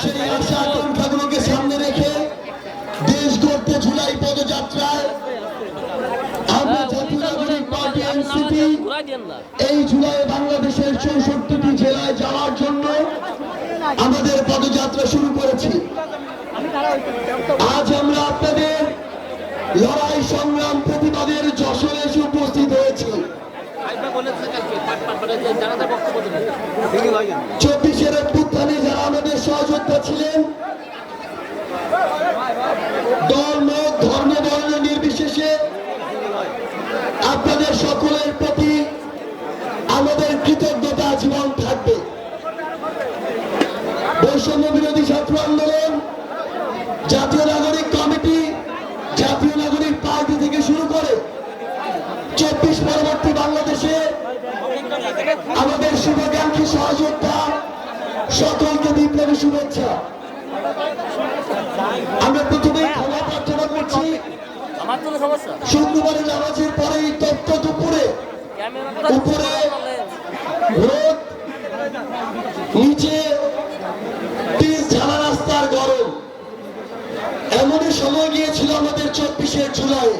সেই আশা আকাঙ্ক্ষাগুলোকে সামনে রেখে দেশ গড়তে জুলাই পদযাত্রায় এই জুলাই বাংলাদেশের চৌষট্টিটি জেলায় যাওয়ার জন্য আমাদের পদযাত্রা শুরু করেছি। আজ আমরা আপনাদের লড়াই সংগ্রাম প্রতিবাদের যশোরে চব্বিশের অভ্যুত্থানে যারা আমাদের সহযোদ্ধা ছিলেন দল মত ধর্ম বর্ণ নির্বিশেষে আপনাদের সকলের প্রতি আমাদের কৃতজ্ঞতা জীবন থাকবে। বৈষম্য বিরোধী ছাত্র আন্দোলন জাতীয় নাগরিক কমিটি জাতীয় নাগরিক পার্টি থেকে শুরু করে চব্বিশ পরবর্তী বাংলাদেশে আমাদের শুভাকাঙ্ক্ষী সহযোদ্ধা সকলকে বিপ্লবী শুভেচ্ছা। আমরা প্রথমে ক্ষমা প্রার্থনা করছি। শুক্রবারের নামাজের পরেই তপ্ত দুপুরে ক্যামেরা উপরে রোদ, নিচে তিন ঝালা রাস্তার গরম। এমনই সময় গিয়েছিল আমাদের চব্বিশে জুলাই।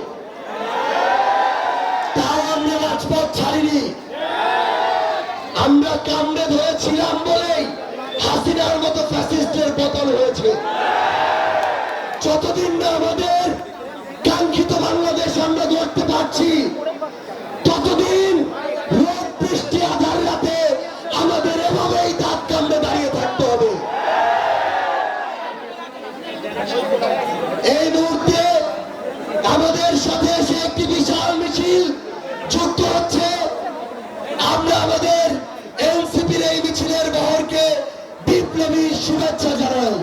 আমরা কামড়ে ধরেছিলাম বলেই হাসিনার মতো ফ্যাসিস্টের পতন হয়েছে। যতদিন না আমাদের কাঙ্ক্ষিত বাংলাদেশ আমরা গড়তে পারছি, ততদিন রোদ, বৃষ্টি, আধার রাতে আমাদের এভাবেই দাঁত কামড়ে দাঁড়িয়ে থাকতে হবে। এই মুহূর্তে আমাদের সাথে এসে একটি বিশাল মিছিল বিপ্লবী শুভেচ্ছা জানাই।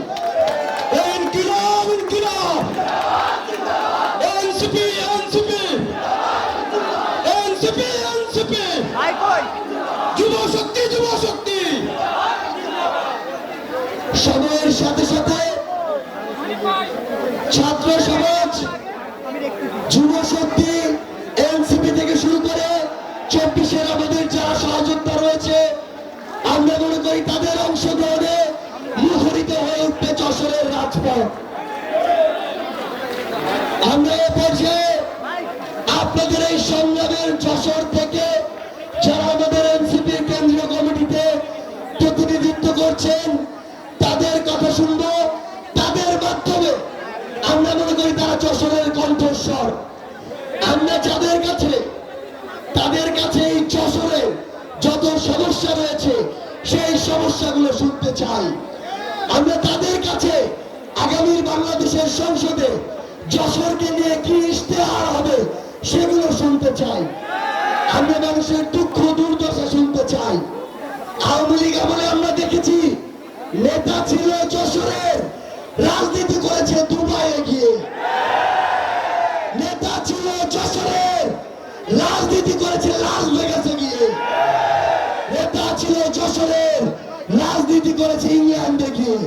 ইনকিলাব ইনকিলাব। NCP NCP. NCP NCP. যুব শক্তি যুব শক্তি। সময়ের সাথে সাথে ছাত্র সমাজ যুব শক্তি আমরা এ পর্যায়ে আপনাদের এই সংগ্রামের যশোর থেকে যারা আমাদের এনসিপির কেন্দ্রীয় কমিটিতে প্রতিনিধিত্ব করছেন, তাদের কথা শুনব। তাদের মাধ্যমে আমরা মনে করি তারা যশোরের কণ্ঠস্বর। আমরা যাদের কাছে, তাদের কাছে এই যশোরে যত সমস্যা রয়েছে, সেই সমস্যাগুলো শুনতে চাই। আমরা তাদের কাছে আগামীর বাংলাদেশের সংসদে যশোরকে নিয়ে কি ইশতেহার হবে সেগুলো শুনতে চাই। আমরা মানুষের দুঃখ, দুর্দশা শুনতে চাই। আওয়ামী লীগ আমলে আমরা দেখেছি নেতা ছিল যশোরের, রাজনীতি করেছে দুবাইয়ে গিয়ে। নেতা ছিল যশোরের, রাজনীতি করেছে লাস ভেগাসে গিয়ে। নেতা ছিল যশোরের, রাজনীতি করেছে ইংল্যান্ডে গিয়ে।